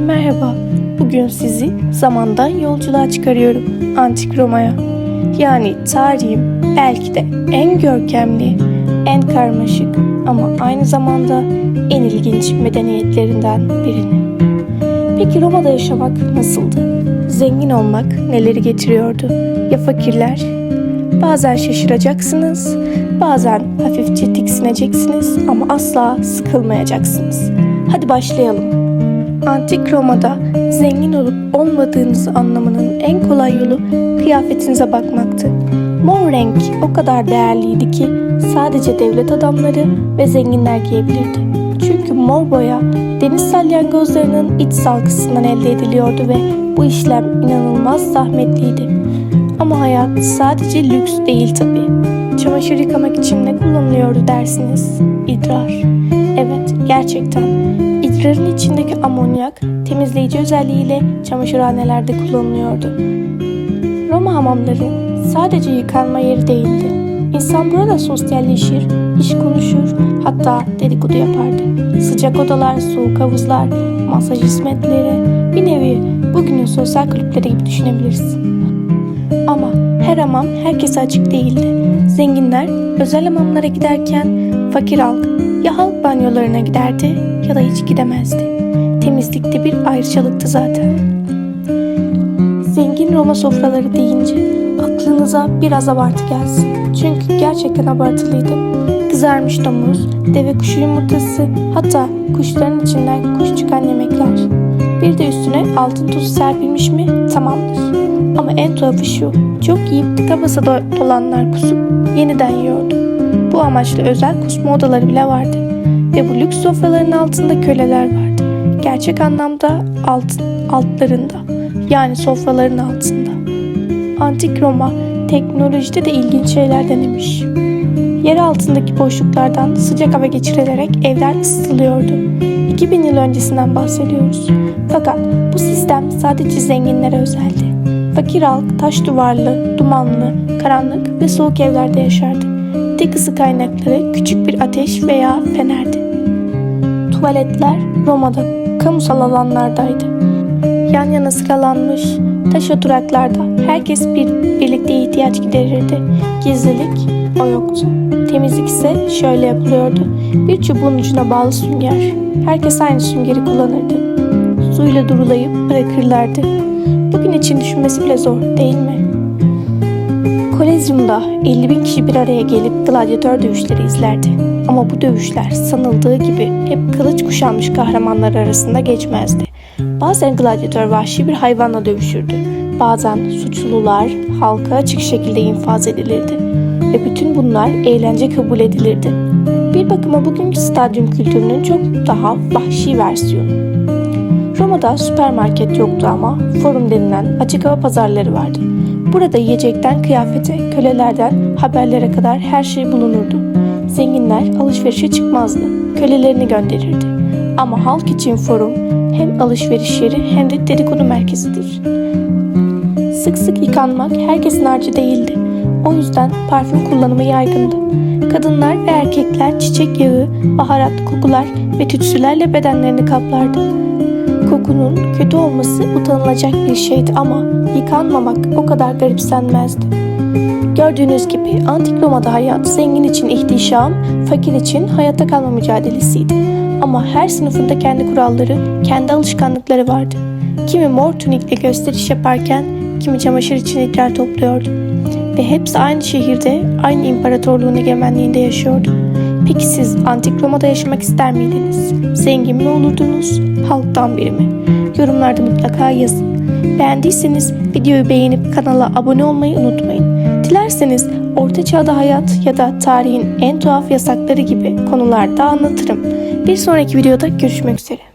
Merhaba, bugün sizi zamandan yolculuğa çıkarıyorum Antik Roma'ya. Yani tarihin belki de en görkemli, en karmaşık ama aynı zamanda en ilginç medeniyetlerinden birini. Peki Roma'da yaşamak nasıldı? Zengin olmak neleri getiriyordu? Ya fakirler? Bazen şaşıracaksınız, bazen hafifçe tiksineceksiniz ama asla sıkılmayacaksınız. Hadi başlayalım. Antik Roma'da zengin olup olmadığınız anlamının en kolay yolu kıyafetinize bakmaktı. Mor renk o kadar değerliydi ki sadece devlet adamları ve zenginler giyebilirdi. Çünkü mor boya deniz salyangozlarının iç salgısından elde ediliyordu ve bu işlem inanılmaz zahmetliydi. Ama hayat sadece lüks değil tabii. Çamaşır yıkamak için ne kullanılıyordu dersiniz? İdrar. Evet, gerçekten. İdrarın içindeki amonyak temizleyici özelliğiyle çamaşırhanelerde kullanılıyordu. Roma hamamları sadece yıkanma yeri değildi. İnsan burada sosyalleşir, iş konuşur, hatta dedikodu yapardı. Sıcak odalar, soğuk havuzlar, masaj hizmetleri, bir nevi bugünün sosyal kulüpleri gibi düşünebiliriz. Ama her hamam herkese açık değildi. Zenginler özel hamamlara giderken fakir halk ya halk banyolarına giderdi ya da hiç gidemezdi. Temizlikte bir ayrıcalıktı zaten. Zengin Roma sofraları deyince aklınıza biraz abartı gelsin. Çünkü gerçekten abartılıydı. Kızarmış domuz, deve kuşu yumurtası, hatta kuşların içinden kuş çıkan yemekler. Bir de üstüne altın tuzu serpilmiş mi tamamdır. Ama en tuhafı şu, çok yiyip tıka basa do- dolanlar kusup yeniden yiyordu. Bu amaçla özel kusma odaları bile vardı. Ve bu lüks sofraların altında köleler vardı. Gerçek anlamda alt, altlarında, yani sofraların altında. Antik Roma teknolojide de ilginç şeyler denemiş. Yer altındaki boşluklardan sıcak hava geçirilerek evler ısıtılıyordu. 2000 yıl öncesinden bahsediyoruz. Fakat bu sistem sadece zenginlere özeldi. Fakir halk taş duvarlı, dumanlı, karanlık ve soğuk evlerde yaşardı. Tek ısı kaynakları küçük bir ateş veya fenerdi. Tuvaletler Roma'da kamusal alanlardaydı. Yan yana sıralanmış taş oturaklarda herkes bir birlikte ihtiyaç giderirdi. Gizlilik o yoktu. Temizlik ise şöyle yapılıyordu. Bir çubuğun ucuna bağlı sünger. Herkes aynı süngeri kullanırdı. Suyla durulayıp bırakırlardı. Bugün için düşünmesi bile zor değil mi? Kolezyumda 50 bin kişi bir araya gelip gladyatör dövüşleri izlerdi. Ama bu dövüşler sanıldığı gibi hep kılıç kuşanmış kahramanlar arasında geçmezdi. Bazen gladyatör vahşi bir hayvanla dövüşürdü. Bazen suçlular halka açık şekilde infaz edilirdi. Ve bütün bunlar eğlence kabul edilirdi. Bir bakıma bugünkü stadyum kültürünün çok daha vahşi versiyonu. Roma'da süpermarket yoktu ama forum denilen açık hava pazarları vardı. Burada yiyecekten kıyafete, kölelerden haberlere kadar her şey bulunurdu. Zenginler alışverişe çıkmazdı, kölelerini gönderirdi. Ama halk için forum hem alışveriş yeri hem de dedikodu merkezidir. Sık sık yıkanmak herkesin harcı değildi. O yüzden parfüm kullanımı yaygındı. Kadınlar ve erkekler çiçek yağı, baharat, kokular ve tütsülerle bedenlerini kaplardı. Kokunun kötü olması utanılacak bir şeydi ama yıkanmamak o kadar garipsenmezdi. Gördüğünüz gibi Antik Roma'da hayat zengin için ihtişam, fakir için hayatta kalma mücadelesiydi. Ama her sınıfında kendi kuralları, kendi alışkanlıkları vardı. Kimi mor tunikle gösteriş yaparken kimi çamaşır için idrar topluyordu. Ve hepsi aynı şehirde, aynı imparatorluğun egemenliğinde yaşıyordu. Peki siz Antik Roma'da yaşamak ister miydiniz? Zengin mi olurdunuz? Halktan biri mi? Yorumlarda mutlaka yazın. Beğendiyseniz videoyu beğenip kanala abone olmayı unutmayın. Dilerseniz Orta Çağ'da hayat ya da tarihin en tuhaf yasakları gibi konularda anlatırım. Bir sonraki videoda görüşmek üzere.